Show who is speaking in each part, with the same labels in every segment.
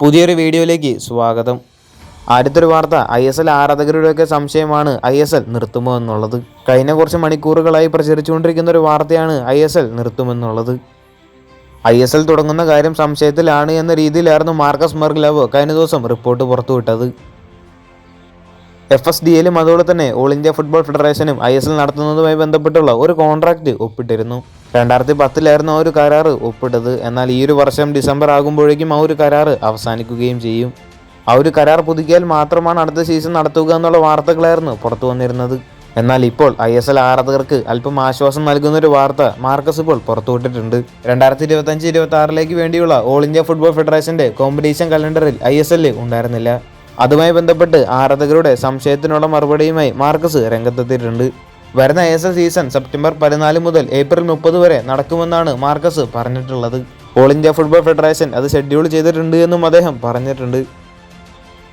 Speaker 1: പുതിയൊരു വീഡിയോയിലേക്ക് സ്വാഗതം. അടുത്തൊരു വാർത്ത ഐ എസ് എൽ ആരാധകരുടെയൊക്കെ സംശയമാണ് ഐ എസ് എൽ നിർത്തുമോ എന്നുള്ളത് കഴിഞ്ഞ കുറച്ച് മണിക്കൂറുകളായി പ്രചരിച്ചുകൊണ്ടിരിക്കുന്ന ഒരു വാർത്തയാണ് ഐ എസ് എൽ നിർത്തുമെന്നുള്ളത്. ഐ എസ് എൽ തുടങ്ങുന്ന കാര്യം സംശയത്തിലാണ് എന്ന രീതിയിലായിരുന്നു മാർക്കസ് മെർഗ്ലവ് കഴിഞ്ഞ ദിവസം റിപ്പോർട്ട് പുറത്തുവിട്ടത്. എഫ് എസ് ഡി എയിലും അതുപോലെ തന്നെ ഓൾ ഇന്ത്യ ഫുട്ബോൾ ഫെഡറേഷനും ഐ എസ് എൽ നടത്തുന്നതുമായി ബന്ധപ്പെട്ടുള്ള ഒരു കോൺട്രാക്റ്റ് ഒപ്പിട്ടിരുന്നു. രണ്ടായിരത്തി പത്തിലായിരുന്നു ആ ഒരു കരാറ് ഒപ്പിട്ടത്. എന്നാൽ ഈ ഒരു വർഷം ഡിസംബർ ആകുമ്പോഴേക്കും ആ ഒരു കരാറ് അവസാനിക്കുകയും ചെയ്യും. ആ ഒരു കരാർ പുതുക്കിയാൽ മാത്രമാണ് അടുത്ത സീസൺ നടത്തുക എന്നുള്ള വാർത്തകളായിരുന്നു പുറത്തു വന്നിരുന്നത്. എന്നാൽ ഇപ്പോൾ ഐ എസ് എൽ ആരാധകർക്ക് അല്പം ആശ്വാസം നൽകുന്ന ഒരു വാർത്ത മാർക്കസ് ഇപ്പോൾ പുറത്തുവിട്ടിട്ടുണ്ട് രണ്ടായിരത്തി ഇരുപത്തി അഞ്ച് ഇരുപത്തി ആറിലേക്ക് വേണ്ടിയുള്ള ഓൾ ഇന്ത്യ ഫുട്ബോൾ ഫെഡറേഷന്റെ കോമ്പറ്റീഷൻ കലണ്ടറിൽ ഐ എസ് എൽ ഉണ്ടായിരുന്നില്ല. അതുമായി ബന്ധപ്പെട്ട് ആരാധകരുടെ സംശയത്തിനുള്ള മറുപടിയുമായി മാർക്കസ് രംഗത്തെത്തിയിട്ടുണ്ട്. വരുന്ന എസ് എസ് സീസൺ സെപ്റ്റംബർ പതിനാല് മുതൽ ഏപ്രിൽ മുപ്പത് വരെ നടക്കുമെന്നാണ് മാർക്കസ് പറഞ്ഞിട്ടുള്ളത്. ഓൾ ഇന്ത്യ ഫുട്ബോൾ ഫെഡറേഷൻ അത് ഷെഡ്യൂൾ ചെയ്തിട്ടുണ്ട് എന്നും അദ്ദേഹം പറഞ്ഞിട്ടുണ്ട്.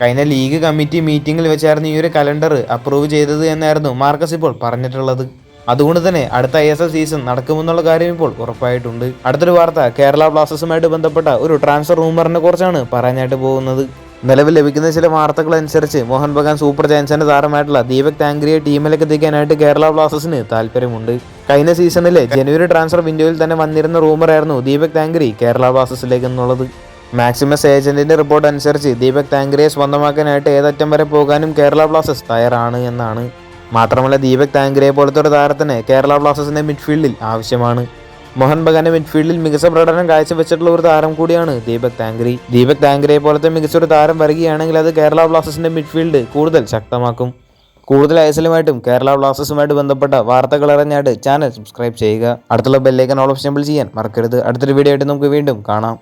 Speaker 1: കഴിഞ്ഞ ലീഗ് കമ്മിറ്റി മീറ്റിംഗിൽ വെച്ചായിരുന്നു ഈ ഒരു കലണ്ടർ അപ്രൂവ് ചെയ്തത് എന്നായിരുന്നു മാർക്കസ് ഇപ്പോൾ പറഞ്ഞിട്ടുള്ളത്. അതുകൊണ്ട് തന്നെ അടുത്ത ഐ എസ് എൽ സീസൺ നടക്കുമെന്നുള്ള കാര്യം ഇപ്പോൾ ഉറപ്പായിട്ടുണ്ട്. അടുത്തൊരു വാർത്ത കേരള ബ്ലാസ്റ്റേഴ്സുമായിട്ട് ബന്ധപ്പെട്ട ഒരു ട്രാൻസ്ഫർ റൂമറിനെ കുറിച്ചാണ് പറയാനായിട്ട് പോകുന്നത്. നിലവിൽ ലഭിക്കുന്ന ചില വാർത്തകൾ അനുസരിച്ച് മോഹൻ ബഗാൻ സൂപ്പർ ജയൻസിന്റെ താരമായിട്ടുള്ള ദീപക് താങ്കരിയെ ടീമിലേക്ക് എത്തിക്കാനായിട്ട് കേരള ബ്ലാസ്റ്റേഴ്സിന് താല്പര്യമുണ്ട് കഴിഞ്ഞ സീസണിലെ ജനുവരി ട്രാൻസ്ഫർ വിൻഡോയിൽ തന്നെ വന്നിരുന്ന റൂമറായിരുന്നു ദീപക് താങ്കരി കേരള ബ്ലാസ്റ്റേഴ്സിലേക്ക് എന്നുള്ളത്. മാക്സിമസ് ഏജന്റിന്റെ റിപ്പോർട്ട് അനുസരിച്ച് ദീപക് താങ്കരിയെ സ്വന്തമാക്കാനായിട്ട് ഏതറ്റം വരെ പോകാനും കേരള ബ്ലാസ്റ്റേഴ്സ് തയ്യാറാണ് എന്നാണ്. മാത്രമല്ല ദീപക് താങ്കരിയെ പോലത്തെ ഒരു താരത്തിന് കേരള ബ്ലാസ്റ്റേഴ്സിന്റെ മിഡ്ഫീൽഡിൽ ആവശ്യമാണ്. മോഹൻ ബഗാന്റെ മിഡ്ഫീൽഡിൽ മികച്ച പ്രകടനം കാഴ്ചവെച്ചിട്ടുള്ള ഒരു താരം കൂടിയാണ് ദീപക് താങ്കരി. ദീപക് താങ്കരയെ പോലത്തെ മികച്ച ഒരു താരം വരികയാണെങ്കിൽ അത് കേരള ബ്ലാസ്റ്റേഴ്സിന്റെ മിഡ്ഫീൽഡ് കൂടുതൽ ശക്തമാക്കും. കൂടുതൽ ഐസലുമായിട്ടും കേരള ബ്ലാസ്റ്റേഴ്സുമായിട്ട് ബന്ധപ്പെട്ട വാർത്തകൾ അറിഞ്ഞായിട്ട് ചാനൽ സബ്സ്ക്രൈബ് ചെയ്യുക. അടുത്തുള്ള ബെല്ലേക്കൻ ഓൾ ഓപ്ഷൻ ചെയ്യാൻ മറക്കരുത്. അടുത്തൊരു വീഡിയോ ആയിട്ട് നമുക്ക് വീണ്ടും കാണാം.